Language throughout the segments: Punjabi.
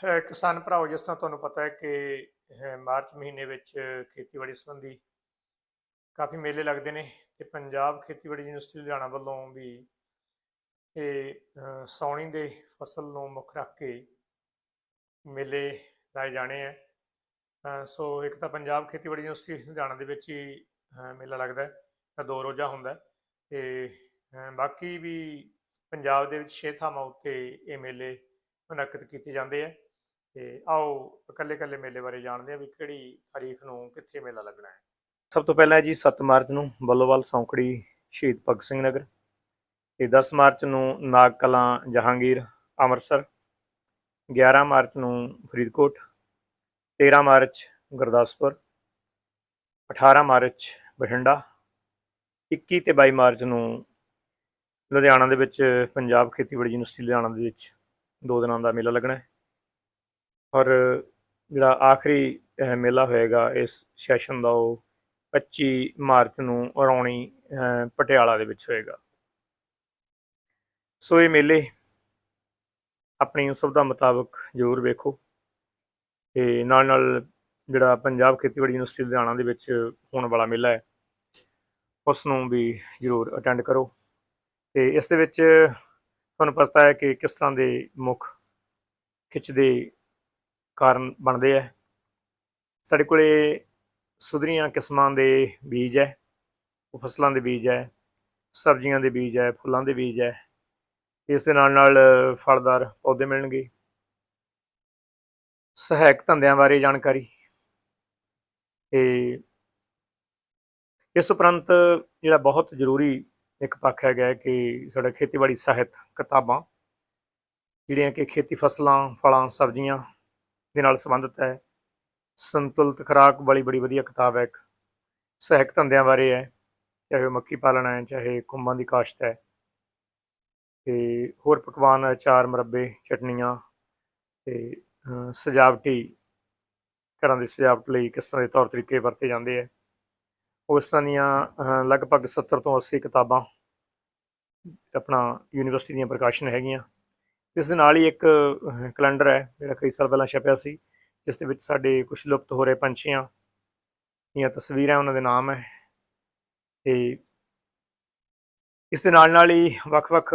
ਕਿਸਾਨ ਭਰਾਓ ਜਿਸ ਤਰ੍ਹਾਂ ਤੁਹਾਨੂੰ ਪਤਾ ਹੈ ਕਿ ਮਾਰਚ ਮਹੀਨੇ ਵਿੱਚ ਖੇਤੀਬਾੜੀ ਸੰਬੰਧੀ ਕਾਫੀ ਮੇਲੇ ਲੱਗਦੇ ਨੇ ਤੇ ਪੰਜਾਬ ਖੇਤੀਬਾੜੀ ਯੂਨੀਵਰਸਿਟੀ ਲੁਧਿਆਣਾ ਵੱਲੋਂ ਵੀ ਇਹ ਅਹ, ਦੇ ਫਸਲ ਨੂੰ ਮੁੱਖ ਰੱਖ ਕੇ ਮੇਲੇ ਲਾਏ ਜਾਣੇ ਆ। ਸੋ ਇੱਕ ਤਾਂ ਪੰਜਾਬ ਖੇਤੀਬਾੜੀ ਯੂਨੀਵਰਸਿਟੀ ਲੁਧਿਆਣਾ ਦੇ ਵਿੱਚ ਹੀ ਮੇਲਾ ਲੱਗਦਾ ਹੈ ਤਾਂ ਦੋ ਰੋਜ਼ਾ ਹੁੰਦਾ ਹੈ ਤੇ ਬਾਕੀ ਵੀ ਪੰਜਾਬ ਦੇ ਵਿੱਚ ਛੇ ਥਾਵਾਂ ਉੱਤੇ ਇਹ ਮੇਲੇ ਮੁਨੱਕਦ ਕੀਤੇ ਜਾਂਦੇ ਆ। ਤੇ ਆਓ ਇਕੱਲੇ ਇਕੱਲੇ ਮੇਲੇ ਬਾਰੇ ਜਾਣਦੇ ਆ ਵੀ ਕਿਹੜੀ ਤਾਰੀਖ ਨੂੰ ਕਿੱਥੇ ਮੇਲਾ ਲੱਗਣਾ ਹੈ। ਸਭ ਤੋਂ ਪਹਿਲਾਂ ਜੀ 7 ਮਾਰਚ ਨੂੰ ਬੱਲੋਵਾਲ ਸੌਂਕੜੀ ਸ਼ਹੀਦ ਭਗਤ ਸਿੰਘ ਨਗਰ ਤੇ 10 ਮਾਰਚ ਨੂੰ ਨਾਗ ਕਲਾਂ ਜਹਾਂਗੀਰ ਅੰਮ੍ਰਿਤਸਰ 11 ਮਾਰਚ ਨੂੰ ਫਰੀਦਕੋਟ 13 ਮਾਰਚ ਗੁਰਦਾਸਪੁਰ 18 ਮਾਰਚ ਬਠਿੰਡਾ 21 ਤੇ 22 ਮਾਰਚ ਨੂੰ ਲੁਧਿਆਣਾ ਦੇ ਵਿੱਚ ਪੰਜਾਬ ਖੇਤੀਬਾੜੀ ਯੂਨੀਵਰਸਿਟੀ ਲੁਧਿਆਣਾ ਦੇ ਵਿੱਚ ਦੋ ਦਿਨਾਂ ਦਾ ਮੇਲਾ ਲੱਗਣਾ ਹੈ। ਔਰ ਜਿਹੜਾ ਆਖਰੀ ਮੇਲਾ ਹੋਏਗਾ, ਇਸ ਸੈਸ਼ਨ ਦਾ ਉਹ 25 ਮਾਰਚ ਨੂੰ ਰੌਣੀ ਪਟਿਆਲਾ ਦੇ ਵਿੱਚ ਹੋਏਗਾ। ਸੋ ਇਹ ਮੇਲੇ ਆਪਣੀ ਸੁਵਿਧਾ ਮੁਤਾਬਕ ਜ਼ਰੂਰ ਵੇਖੋ। ਤੇ ਨਾਲ ਨਾਲ ਜਿਹੜਾ ਪੰਜਾਬ ਖੇਤੀਬਾੜੀ ਯੂਨੀਵਰਸਿਟੀ ਲੁਧਿਆਣਾ ਦੇ ਵਿੱਚ ਹੋਣ ਵਾਲਾ ਮੇਲਾ ਹੈ, ਉਸ ਨੂੰ ਵੀ ਜ਼ਰੂਰ ਅਟੈਂਡ ਕਰੋ। ਤੇ ਇਸ ਦੇ ਵਿੱਚ ਤੁਹਾਨੂੰ ਪਤਾ ਹੈ ਕਿ ਕਿਸ ਤਰ੍ਹਾਂ ਦੇ ਮੁੱਖ ਖਿੱਚਦੇ ਕਾਰਨ ਬਣਦੇ ਆ। ਸਾਡੇ ਕੋਲੇ ਸੁਧਰੀਆਂ ਕਿਸਮਾਂ ਦੇ ਬੀਜ ਹੈ ਉਹ ਫਸਲਾਂ ਦੇ ਬੀਜ ਹੈ ਸਬਜ਼ੀਆਂ ਦੇ ਬੀਜ ਹੈ ਫੁੱਲਾਂ ਦੇ ਬੀਜ ਹੈ ਇਸ ਦੇ ਨਾਲ ਨਾਲ ਫਲਦਾਰ ਪੌਦੇ ਮਿਲਣਗੇ। ਸਹਾਇਕ ਧੰਦਿਆਂ ਬਾਰੇ ਜਾਣਕਾਰੀ। ਤੇ ਇਸ ਉਪਰੰਤ ਜਿਹੜਾ ਬਹੁਤ ਜ਼ਰੂਰੀ ਇੱਕ ਪੱਖ ਹੈਗਾ ਕਿ ਸਾਡਾ ਖੇਤੀਬਾੜੀ ਸਾਹਿਤ ਕਿਤਾਬਾਂ, ਜਿਹੜੀਆਂ ਕਿ ਖੇਤੀ ਫਸਲਾਂ, ਫਲਾਂ, ਸਬਜ਼ੀਆਂ ਦੇ ਨਾਲ ਸੰਬੰਧਿਤ ਹੈ। ਸੰਤੁਲਿਤ ਖੁਰਾਕ ਵਾਲੀ ਬੜੀ ਵਧੀਆ ਕਿਤਾਬ ਹੈ ਇੱਕ। ਸਹਾਇਕ ਧੰਦਿਆਂ ਬਾਰੇ ਹੈ। ਚਾਹੇ ਉਹ ਮੱਕੀ ਪਾਲਣਾ ਹੈ, ਚਾਹੇ ਕੁੰਬਾਂ ਦੀ ਕਾਸ਼ਤ ਹੈ। ਤੇ ਹੋਰ ਪਕਵਾਨ ਅਚਾਰ, ਮੁਰੱਬੇ ਚਟਨੀਆਂ ਤੇ ਸਜਾਵਟੀ, ਘਰਾਂ ਦੀ ਸਜਾਵਟ ਲਈ ਕਿਸ ਤਰ੍ਹਾਂ ਦੇ ਤੌਰ ਤਰੀਕੇ ਵਰਤੇ ਜਾਂਦੇ ਹੈ। ਉਸ ਤਰ੍ਹਾਂ ਦੀਆਂ ਲਗਭਗ 70 ਤੋਂ 80 ਕਿਤਾਬਾਂ ਆਪਣਾ ਯੂਨੀਵਰਸਿਟੀ ਦੀਆਂ ਪ੍ਰਕਾਸ਼ਨ ਹੈਗੀਆਂ। ਇਸ ਦੇ ਨਾਲ ਹੀ ਇੱਕ ਕੈਲੰਡਰ ਹੈ ਜਿਹੜਾ ਕਈ ਸਾਲ ਪਹਿਲਾਂ ਛਪਿਆ ਸੀ ਜਿਸ ਦੇ ਵਿੱਚ ਸਾਡੇ ਕੁਝ ਲੁਪਤ ਹੋ ਰਹੇ ਪੰਛੀਆਂ ਦੀਆਂ ਤਸਵੀਰਾਂ ਉਹਨਾਂ ਦੇ ਨਾਮ ਹੈ। ਤੇ ਇਸ ਦੇ ਨਾਲ ਨਾਲ ਹੀ ਵੱਖ-ਵੱਖ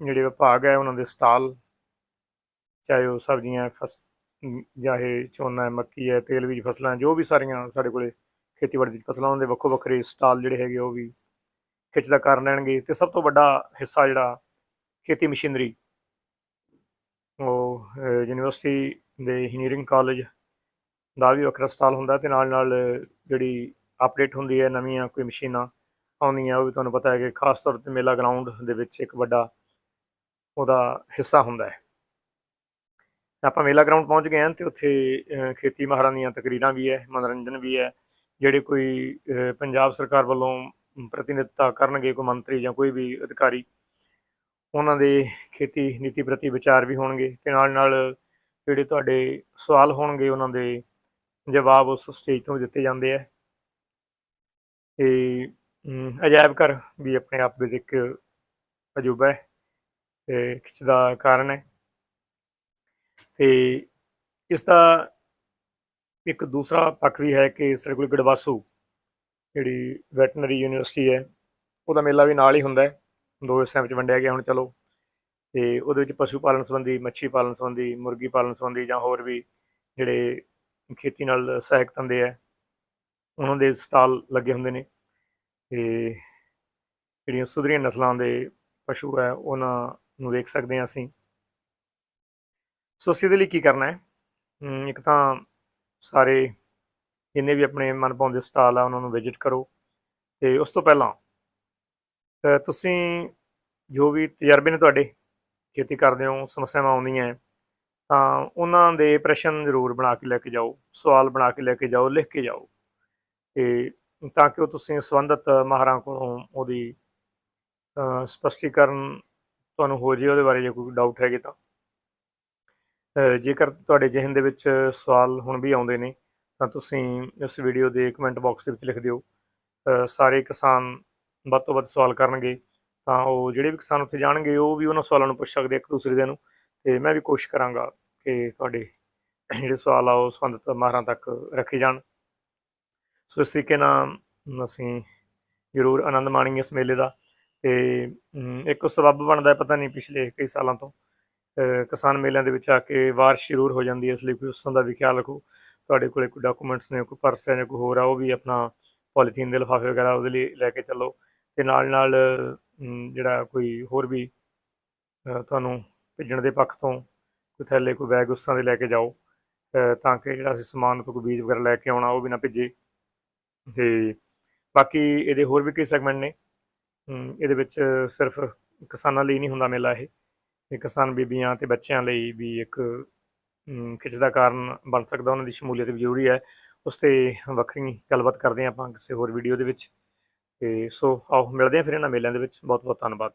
ਜਿਹੜੇ ਵਿਭਾਗ ਹੈ ਉਹਨਾਂ ਦੇ ਸਟਾਲ ਚਾਹੇ ਉਹ ਸਬਜ਼ੀਆਂ ਫਸ ਅਮ, ਚਾਹੇ ਝੋਨਾ ਹੈ ਮੱਕੀ ਹੈ ਤੇਲ ਬੀਜ ਫਸਲਾਂ ਜੋ ਵੀ ਸਾਰੀਆਂ ਸਾਡੇ ਕੋਲੇ ਖੇਤੀਬਾੜੀ ਦੀ ਫਸਲਾਂ ਉਹਨਾਂ ਦੇ ਵੱਖੋ ਵੱਖਰੇ ਸਟਾਲ ਜਿਹੜੇ ਹੈਗੇ ਉਹ ਵੀ ਖਿੱਚ ਦਾ ਕਾਰਨ ਲੈਣਗੇ ਤੇ ਸਭ ਤੋਂ ਵੱਡਾ ਹਿੱਸਾ ਜਿਹੜਾ ਖੇਤੀ ਮਸ਼ੀਨਰੀ। ਉਹ ਯੂਨੀਵਰਸਿਟੀ ਦੇ ਇੰਜੀਨੀਅਰਿੰਗ ਕਾਲਜ ਦਾ ਵੀ ਵੱਖਰਾ ਸਟਾਲ ਹੁੰਦਾ ਤੇ ਨਾਲ ਨਾਲ ਜਿਹੜੀ ਅਪਡੇਟ ਹੁੰਦੀ ਹੈ, ਨਵੀਆਂ ਕੋਈ ਮਸ਼ੀਨਾਂ ਆਉਂਦੀਆਂ, ਉਹ ਵੀ ਤੁਹਾਨੂੰ ਪਤਾ ਹੈ ਕਿ ਖਾਸ ਤੌਰ ਤੇ ਮੇਲਾ ਗਰਾਊਂਡ ਦੇ ਵਿੱਚ ਇੱਕ ਵੱਡਾ ਉਹਦਾ ਹਿੱਸਾ ਹੁੰਦਾ ਹੈ। ਆਪਾਂ ਮੇਲਾ ਗਰਾਊਂਡ ਪਹੁੰਚ ਗਏ ਹਾਂ ਤੇ ਉੱਥੇ ਖੇਤੀ ਮਾਹਰਾਂ ਦੀਆਂ ਤਕਰੀਰਾਂ ਵੀ ਹੈ, ਮਨੋਰੰਜਨ ਵੀ ਹੈ, ਜਿਹੜੇ ਕੋਈ ਪੰਜਾਬ ਸਰਕਾਰ ਵੱਲੋਂ ਪ੍ਰਤੀਨਿਧਤਾ ਕਰਨਗੇ, ਕੋਈ ਮੰਤਰੀ ਜਾਂ ਕੋਈ ਵੀ ਅਧਿਕਾਰੀ ਉਹਨਾਂ ਦੇ ਖੇਤੀ ਨੀਤੀ ਪ੍ਰਤੀ ਵਿਚਾਰ ਵੀ ਹੋਣਗੇ ਤੇ ਨਾਲ ਨਾਲ ਜਿਹੜੇ ਤੁਹਾਡੇ ਸਵਾਲ ਹੋਣਗੇ ਉਹਨਾਂ ਦੇ ਜਵਾਬ ਉਸ ਸਟੇਜ ਤੋਂ ਦਿੱਤੇ ਜਾਂਦੇ ਆ। ਤੇ ਅਜਾਇਬ ਘਰ ਵੀ ਆਪਣੇ ਆਪ ਵਿੱਚ ਇੱਕ ਅਜੂਬਾ ਹੈ, ਤੇ ਖਿੱਚ ਦਾ ਕਾਰਨ ਹੈ। ਤੇ ਇਸ ਦਾ ਇੱਕ ਦੂਸਰਾ ਪੱਖ ਵੀ ਹੈ ਕਿ ਸਾਡੇ ਕੋਲ ਗੜਵਾਸੂ, ਜਿਹੜੀ ਵੈਟਰਨਰੀ ਯੂਨੀਵਰਸਿਟੀ ਹੈ, ਉਹਦਾ ਮੇਲਾ ਵੀ ਨਾਲ ਹੀ ਹੁੰਦਾ ਹੈ। ਦੋ ਹਿੱਸਿਆਂ ਵਿੱਚ ਵੰਡਿਆ ਗਿਆ ਹੁਣ ਚਲੋ। ਤੇ ਉਹਦੇ ਵਿੱਚ ਪਸ਼ੂ ਪਾਲਣ ਸੰਬੰਧੀ, ਮੱਛੀ ਪਾਲਣ ਸੰਬੰਧੀ, ਮੁਰਗੀ ਪਾਲਣ ਸੰਬੰਧੀ ਜਾਂ ਹੋਰ ਵੀ ਜਿਹੜੇ ਖੇਤੀ ਨਾਲ ਸਹਾਇਕ ਧੰਦੇ ਹੈ ਉਹਨਾਂ ਦੇ ਸਟਾਲ ਲੱਗੇ ਹੁੰਦੇ ਨੇ। ਤੇ ਜਿਹੜੀਆਂ ਸੁਧਰੀਆਂ ਨਸਲਾਂ ਦੇ ਪਸ਼ੂ ਹੈ ਉਹਨਾਂ ਨੂੰ ਵੇਖ ਸਕਦੇ ਹਾਂ ਅਸੀਂ। ਸੋ ਅਸੀਂ ਦੇ ਲਈ ਕੀ ਕਰਨਾ ਹੈ? ਇੱਕ ਤਾਂ ਸਾਰੇ ਜਿੰਨੇ ਵੀ ਆਪਣੇ ਮਨਪਾਉਂਦੇ ਸਟਾਲ ਆ, ਉਹਨਾਂ ਨੂੰ ਵਿਜ਼ਿਟ ਕਰੋ। ਤੇ ਉਸ ਤੋਂ ਪਹਿਲਾਂ ਤੁਸੀਂ ਜੋ ਵੀ ਤਜਰਬੇ ਨੇ ਤੁਹਾਡੇ ਖੇਤੀ ਕਰਦੇ ਹੋ ਸਮੱਸਿਆਵਾਂ ਆਉਂਦੀਆਂ ਹੈ, ਤਾਂ ਉਹਨਾਂ ਦੇ ਪ੍ਰਸ਼ਨ ਜ਼ਰੂਰ ਬਣਾ ਕੇ ਲੈ ਕੇ ਜਾਓ ਸਵਾਲ ਬਣਾ ਕੇ ਲੈ ਕੇ ਜਾਓ ਲਿਖ ਕੇ ਜਾਓ ਤੇ ਤਾਂ ਕਿ ਉਹ ਤੁਸੀਂ ਸੰਬੰਧਿਤ ਮਾਹਰਾਂ ਕੋਲੋਂ ਉਹਦੀ ਅ, ਸਪਸ਼ਟੀਕਰਨ ਤੁਹਾਨੂੰ ਹੋ ਜੇ ਉਹਦੇ ਬਾਰੇ ਜੇ ਕੋਈ ਡਾਊਟ ਹੈਗੇ ਤਾਂ। ਜੇਕਰ ਤੁਹਾਡੇ ਜ਼ਿਹਨ ਦੇ ਵਿੱਚ ਸਵਾਲ ਹੁਣ ਵੀ ਆਉਂਦੇ ਨੇ ਤਾਂ ਤੁਸੀਂ ਇਸ ਵੀਡੀਓ ਦੇ ਕਮੈਂਟ ਬਾਕਸ ਦੇ ਵਿੱਚ ਲਿਖ ਦਿਓ। ਸਾਰੇ ਕਿਸਾਨ ਵੱਧ ਤੋਂ ਵੱਧ ਸਵਾਲ ਕਰਨਗੇ, ਤਾਂ ਉਹ ਜਿਹੜੇ ਵੀ ਕਿਸਾਨ ਉੱਥੇ ਜਾਣਗੇ, ਉਹ ਵੀ ਉਹਨਾਂ ਸਵਾਲਾਂ ਨੂੰ ਪੁੱਛ ਸਕਦੇ ਇੱਕ ਦੂਸਰੇ ਦੇ ਨੂੰ। ਤੇ ਮੈਂ ਵੀ ਕੋਸ਼ਿਸ਼ ਕਰਾਂਗਾ ਕਿ ਤੁਹਾਡੇ ਜਿਹੜੇ ਸਵਾਲ ਆ ਉਹ ਸੰਬੰਧਿਤ ਮਾਹਰਾਂ ਤੱਕ ਰੱਖੇ ਜਾਣ। ਸੋ ਇਸ ਤਰੀਕੇ ਨਾਲ ਅਸੀਂ ਜ਼ਰੂਰ ਆਨੰਦ ਮਾਣੀਏ ਇਸ ਮੇਲੇ ਦਾ। ਤੇ ਇੱਕ ਸਬੱਬ ਬਣਦਾ ਪਤਾ ਨਹੀਂ ਪਿਛਲੇ ਕਈ ਸਾਲਾਂ ਤੋਂ। ਕਿਸਾਨ ਮੇਲਿਆਂ ਦੇ ਵਿੱਚ ਆ ਕੇ ਵਾਰਸ਼ ਜ਼ਰੂਰ ਹੋ ਜਾਂਦੀ ਹੈ, ਇਸ ਲਈ ਕੋਈ ਉਸ ਦਾ ਵੀ ਖਿਆਲ ਰੱਖੋ। ਤੁਹਾਡੇ ਕੋਲੇ ਕੋਈ ਡਾਕੂਮੈਂਟਸ ਨੇ, ਕੋਈ ਪਰਸ ਹੈ ਜਾਂ ਕੋਈ ਹੋਰ ਆ, ਉਹ ਵੀ ਆਪਣਾ ਪੋਲੀਥੀਨ ਦੇ ਲਿਫਾਫੇ ਵਗੈਰਾ ਉਹਦੇ ਲਈ ਲੈ ਕੇ ਚੱਲੋ। ਤੇ ਨਾਲ ਨਾਲ ਜਿਹੜਾ ਕੋਈ ਹੋਰ ਵੀ ਤੁਹਾਨੂੰ ਭੇਜਣ ਦੇ ਪੱਖ ਤੋਂ ਕੋਈ ਥੈਲੇ ਕੋਈ ਬੈਗ ਉਸ ਤਰ੍ਹਾਂ ਦੇ ਲੈ ਕੇ ਜਾਓ। ਤਾਂ ਕਿ ਜਿਹੜਾ ਅਸੀਂ ਸਮਾਨ ਤੋਂ ਕੋਈ ਬੀਜ ਵਗੈਰਾ ਲੈ ਕੇ ਆਉਣਾ ਉਹ ਵੀ ਨਾ ਭਿੱਜੇ। ਤੇ ਬਾਕੀ ਇਹਦੇ ਹੋਰ ਵੀ ਕਈ ਸੈਗਮੈਂਟ ਨੇ। ਇਹਦੇ ਵਿੱਚ ਸਿਰਫ ਕਿਸਾਨਾਂ ਲਈ ਨਹੀਂ ਹੁੰਦਾ ਮੇਲਾ ਇਹ। ਇਹ ਕਿਸਾਨ ਬੀਬੀਆਂ ਤੇ ਬੱਚਿਆਂ ਲਈ ਵੀ ਇੱਕ ਅਮ, ਖਿੱਚ ਦਾ ਕਾਰਨ ਬਣ ਸਕਦਾ। ਉਹਨਾਂ ਦੀ ਸ਼ਮੂਲੀਅਤ ਵੀ ਜ਼ਰੂਰੀ ਹੈ। ਉਸ ਤੇ ਵੱਖਰੀ ਗੱਲਬਾਤ ਕਰਦੇ ਹਾਂ ਆਪਾਂ ਕਿਸੇ ਹੋਰ ਵੀਡੀਓ ਦੇ ਵਿੱਚ। ਤੇ ਸੋ ਆਓ ਮਿਲਦੇ ਹਾਂ ਫਿਰ ਇਹਨਾਂ ਮੇਲਿਆਂ ਦੇ ਵਿੱਚ। ਬਹੁਤ ਬਹੁਤ ਧੰਨਵਾਦ।